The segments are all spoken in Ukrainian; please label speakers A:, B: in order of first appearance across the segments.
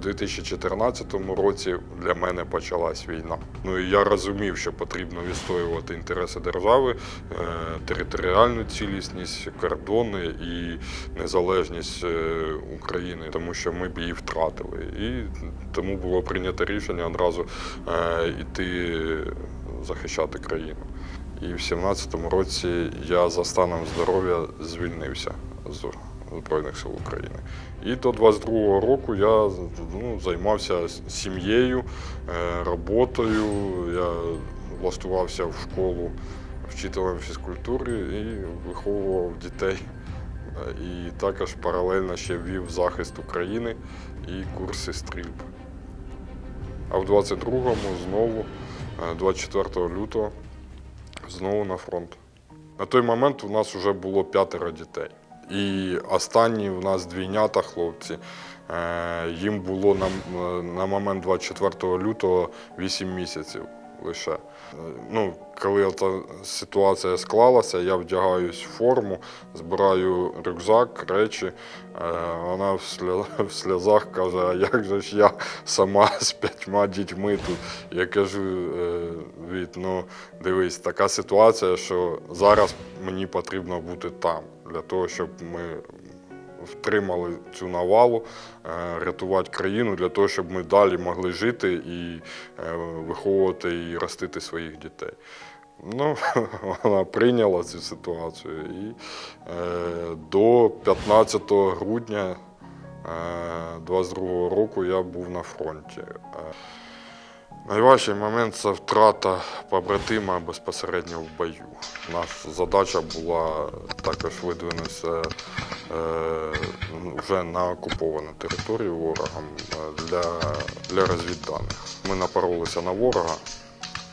A: 2014 році для мене почалась війна. Ну і я розумів, що потрібно відстоювати інтереси держави, е, територіальну цілісність, кордони і незалежність е, України, тому що ми б її втратили. І тому було прийнято рішення одразу е, йти захищати країну. І в 17-му році я за станом здоров'я звільнився з Збройних сил України. І до 22-го року я ну, займався сім'єю, е, роботою. Я влаштувався в школу вчителем фізкультури і виховував дітей. Е, І також паралельно ще вів захист України і курси стрільби. А в 22-му знову, е, 24 лютого, знову на фронт. На той момент у нас вже було п'ятеро дітей. І останні в нас двійнята хлопці. Е, Їм було на, на момент 24 лютого 8 місяців лише. Е, Ну, коли ця ситуація склалася, я вдягаюсь в форму, збираю рюкзак, речі. Е, Вона в сля- в сльозах каже, а як же ж я сама з п'ятьма дітьми тут. Я кажу, «Е, Віт, ну дивись, така ситуація, що зараз мені потрібно бути там для того, щоб ми втримали цю навалу, е, рятувати країну для того, щоб ми далі могли жити і е, виховувати і ростити своїх дітей. Ну, вона прийняла цю ситуацію. І е, до 15 грудня е, 22 року я був на фронті. Найважчий момент це втрата побратима безпосередньо в бою. Наша задача була також видвинутися е, вже на окуповану територію ворогом е, для, для розвідданих. Ми напоролися на ворога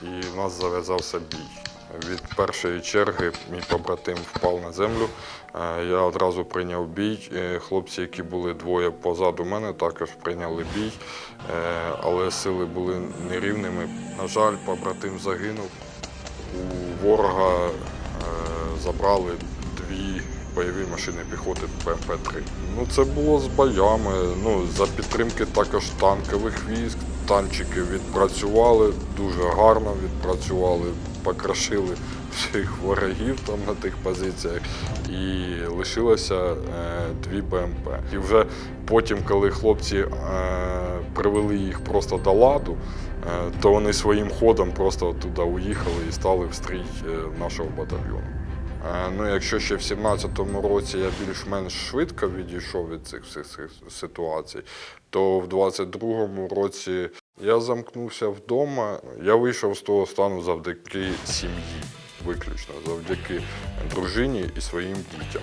A: і в нас зав'язався бій. Від першої черги мій побратим впав на землю. Е, Я одразу прийняв бій. Е, Хлопці, які були двоє позаду мене, також прийняли бій, Е, але сили були нерівними. На жаль, побратим загинув. У ворога забрали дві бойові машини піхоти БМП-3. Ну, це було з боями. Ну, за підтримки також танкових військ. Танчики відпрацювали, дуже гарно відпрацювали, покрашили всіх ворогів там на тих позиціях. І лишилося е, дві БМП. І вже потім, коли хлопці е, привели їх просто до ладу, е, то вони своїм ходом просто туди уїхали і стали в стрій е, нашого батальйону. Е, Ну, якщо ще в 17-му році я більш-менш швидко відійшов від цих всіх ситуацій, то в 22-му році я замкнувся вдома. Я вийшов з того стану завдяки сім'ї, виключно завдяки дружині і своїм дітям.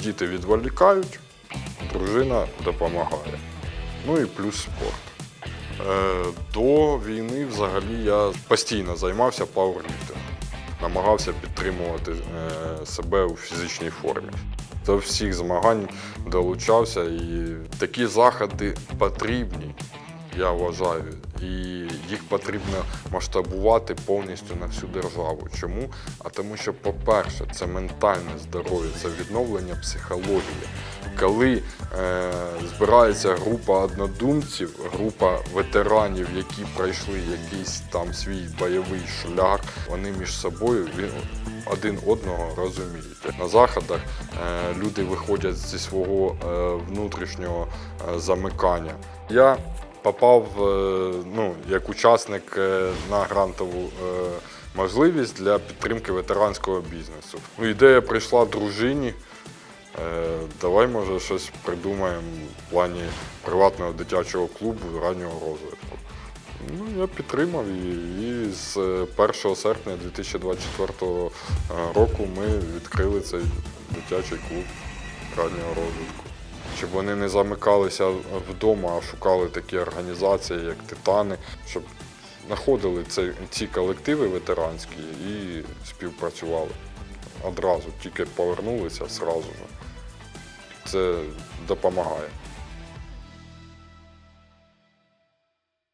A: Діти відволікають, дружина допомагає. Ну і плюс спорт. Е, До війни взагалі я постійно займався пауерліфтингом намагався підтримувати е, себе у фізичній формі. До всіх змагань долучався, і такі заходи потрібні, я вважаю. І їх потрібно масштабувати повністю на всю державу. Чому? А тому, що, по-перше, це ментальне здоров'я, це відновлення психології. Коли е, збирається група однодумців, група ветеранів, які пройшли якийсь там свій бойовий шлях, вони між собою один одного розуміють. На заходах е, люди виходять зі свого е, внутрішнього е, замикання. Я попав е, ну, як учасник е, на грантову е, можливість для підтримки ветеранського бізнесу. Ну, ідея прийшла дружині. Давай, може, щось придумаємо в плані приватного дитячого клубу раннього розвитку. Ну, я підтримав її. І з е, 1 серпня 2024 року ми відкрили цей дитячий клуб раннього розвитку. Щоб вони не замикалися вдома, а шукали такі організації, як Титани, щоб знаходили ці, колективи ветеранські і співпрацювали одразу, тільки повернулися зразу ж. Це допомагає.